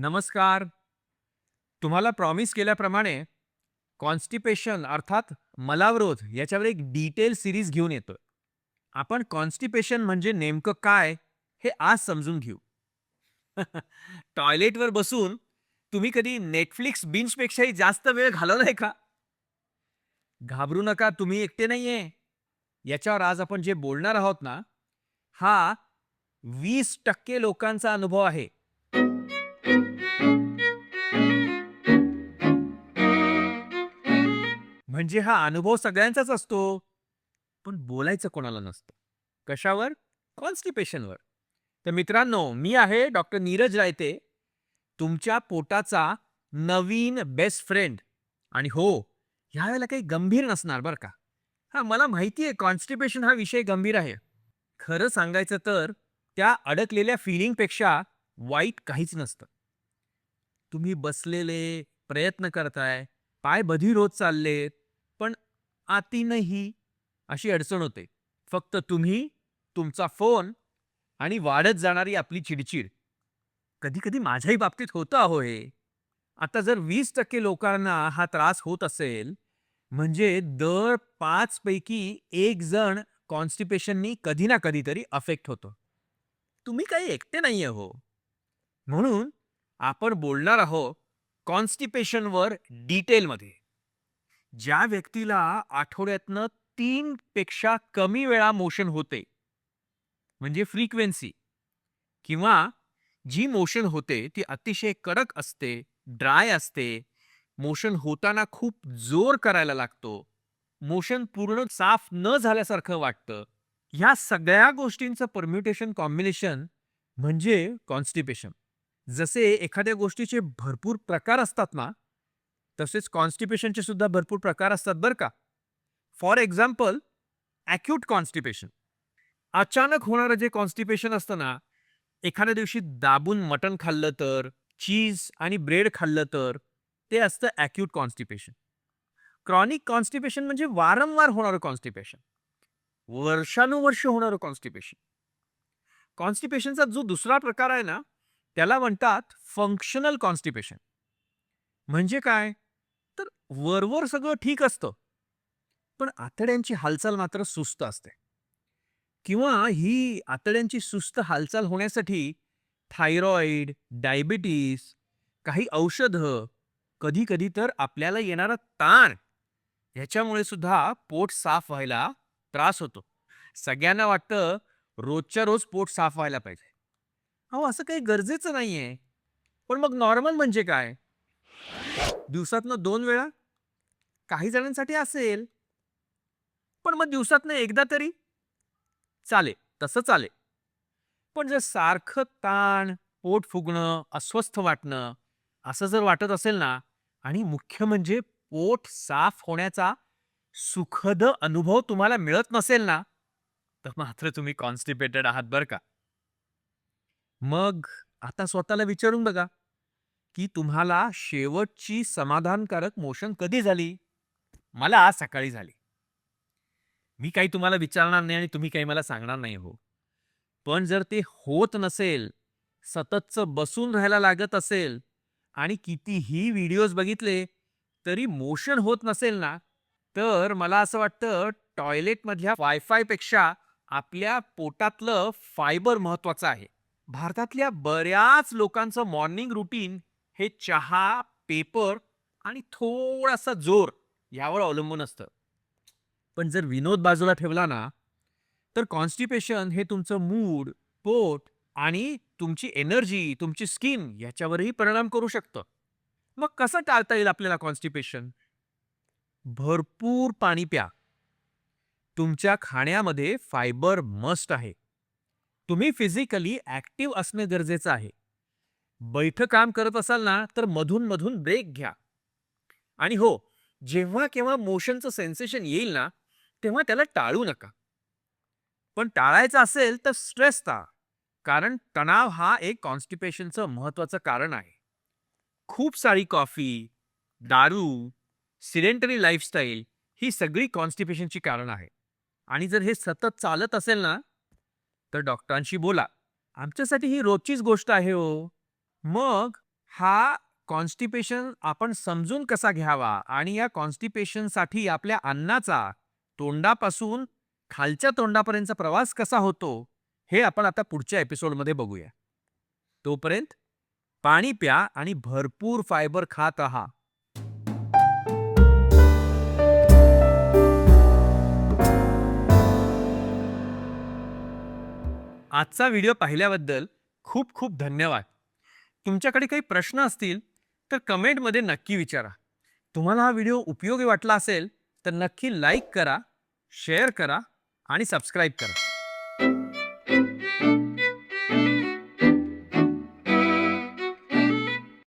नमस्कार. तुम्हाला प्रॉमिस केल्याप्रमाणे कॉन्स्टिपेशन अर्थात मलावरोध याच्यावर एक डिटेल सिरीज घेऊन येतोय. आपण कॉन्स्टिपेशन म्हणजे नेमकं काय हे आज समजून घेऊ. टॉयलेटवर बसून तुम्ही कधी नेटफ्लिक्स बिंचपेक्षाही जास्त वेळ घालवलाय का? घाबरू नका तुम्ही एकटे नाहीये. याच्यावर आज आपण जे बोलणार आहोत ना हा वीस टक्के लोकांचा अनुभव आहे. म्हणजे हा अनुभव सगळ्यांचाच असतो. पण बोलायचं कोणाला नसतं. कशावर? कॉन्स्टिपेशनवर. तर मित्रांनो मी आहे डॉक्टर नीरज रायते. तुमच्या पोटाचा नवीन बेस्ट फ्रेंड. आणि हो ह्या वेळेला काही गंभीर नसणार बरं का. हा मला माहिती आहे कॉन्स्टिपेशन हा विषय गंभीर आहे. खरं सांगायचं तर त्या अडकलेल्या फिलिंगपेक्षा वाईट काहीच नसतं. तुम्ही बसलेले प्रयत्न करताय पाय बधीर होत चाललेत पण आतीनही अशी अडचण होते. फक्त तुम्ही तुमचा फोन आणि वाढत जाणारी आपली चिडचिड. कधी कधी माझ्याही बाबतीत होतं अहो हे. आता जर वीस टक्के लोकांना हा त्रास होत असेल म्हणजे दर पाच पैकी एक जण कॉन्स्टिपेशननी कधी ना कधीतरी अफेक्ट होतो. तुम्ही काही एकटे नाहीये हो. म्हणून आपण बोलणार आहोत कॉन्स्टिपेशनवर डिटेलमध्ये. ज्या व्यक्तीला आठवड्यातनं तीन पेक्षा कमी वेळा मोशन होते म्हणजे फ्रिक्वेन्सी किंवा जी मोशन होते ती अतिशय कडक असते ड्राय असते मोशन होताना खूप जोर करायला लागतो मोशन पूर्ण साफ न झाल्यासारखं वाटतं ह्या सगळ्या गोष्टींचं परम्युटेशन कॉम्बिनेशन म्हणजे कॉन्स्टिपेशन जसे एखाद्या गोष्टीचे भरपूर प्रकार असतात ना तसेच कॉन्स्टिपेशनचे सुद्धा भरपूर प्रकार असतात बरं का. फॉर एक्झाम्पल ॲक्यूट कॉन्स्टिपेशन अचानक होणारं जे कॉन्स्टिपेशन असतं ना एखाद्या दिवशी दाबून मटण खाल्लं तर चीज आणि ब्रेड खाल्लं तर ते असतं ॲक्यूट कॉन्स्टिपेशन क्रॉनिक कॉन्स्टिपेशन म्हणजे वारंवार होणारं कॉन्स्टिपेशन वर्षानुवर्ष होणारं कॉन्स्टिपेशन कॉन्स्टिपेशनचा जो दुसरा प्रकार आहे ना त्याला म्हणतात फंक्शनल कॉन्स्टिपेशन म्हणजे काय? वरवर सगळं ठीक असतं. पण आतड्यांची हालचाल मात्र सुस्त असते. किंवा ही आतड्यांची सुस्त हालचाल होण्यासाठी थायरॉईड डायबिटीस काही औषधं कधी कधी तर आपल्याला येणारा ताण ह्याच्यामुळे सुद्धा पोट साफ व्हायला त्रास होतो. सगळ्यांना वाटतं रोजच्या रोज पोट साफ व्हायला पाहिजे. अहो असं काही गरजेचं नाहीये. पण मग नॉर्मल म्हणजे काय? दिवसातनं दोन वेळा? काही जणांसाठी असेल. पण मग दिवसातनं एकदा तरी. चालेल तसं चालेल. पण जर सारखं ताण पोट फुगणं अस्वस्थ वाटणं असं जर वाटत असेल ना आणि मुख्य म्हणजे पोट साफ होण्याचा सुखद अनुभव तुम्हाला मिळत नसेल ना तर मात्र तुम्ही कॉन्स्टिपेटेड आहात बरं का. मग आता स्वतःला विचारून बघा की तुम्हाला शेवटची समाधानकारक मोशन कधी झाली? मला आज सकाळी झाली. मी काही तुम्हाला विचारणार नाही आणि तुम्ही काही मला सांगणार नाही हो. पण जर ते होत नसेल सततचं बसून राहायला लागत असेल आणि कितीही व्हिडिओज बघितले तरी मोशन होत नसेल ना तर मला असं वाटतं टॉयलेटमधल्या वायफायपेक्षा आपल्या पोटातलं फायबर महत्वाचं आहे. भारतातल्या बऱ्याच लोकांचं मॉर्निंग रुटीन हे चहा पेपर आणि थोडासा जोर यावर अवलंबून असतं. पण जर विनोद बाजूला ठेवला ना तर कॉन्स्टिपेशन हे तुमचं मूड पोट आणि तुमची एनर्जी तुमची स्किन याच्यावरही परिणाम करू शकतं. मग कसं टाळता येईल आपल्याला कॉन्स्टिपेशन भरपूर पाणी प्या. तुमच्या खाण्यामध्ये फायबर मस्ट आहे. तुम्ही फिजिकली ॲक्टिव्ह असणे गरजेचं आहे. बैठं काम करत असाल ना तर मधून मधून ब्रेक घ्या. आणि हो जेव्हा केव्हा मोशनचं सेन्सेशन येईल ना तेव्हा त्याला टाळू नका. पण टाळायचं असेल तर स्ट्रेस ता कारण तणाव हा एक कॉन्स्टिपेशनचं महत्त्वाचं कारण आहे. खूप सारी कॉफी दारू सिडेंटरी लाईफस्टाईल ही सगळी कॉन्स्टिपेशनची कारण आहे. आणि जर हे सतत चालत असेल ना तर डॉक्टरांशी बोला. आमच्यासाठी ही रोजचीच गोष्ट आहे हो. मग हा कॉन्स्टिपेशन आपण समजून कसा घ्यावा आणि या कॉन्स्टिपेशनसाठी आपल्या अन्नाचा तोंडापासून खालच्या तोंडापर्यंतचा प्रवास कसा होतो हे आपण आता पुढच्या एपिसोडमध्ये बघूया. तोपर्यंत पाणी प्या आणि भरपूर फायबर खात राहा. आजचा व्हिडिओ पाहिल्याबद्दल खूप खूप धन्यवाद. तुमच्याकडे काही प्रश्न असतील तर कमेंटमध्ये नक्की विचारा. तुम्हाला हा व्हिडिओ उपयोगी वाटला असेल तर नक्की लाईक करा शेअर करा आणि सबस्क्राईब करा.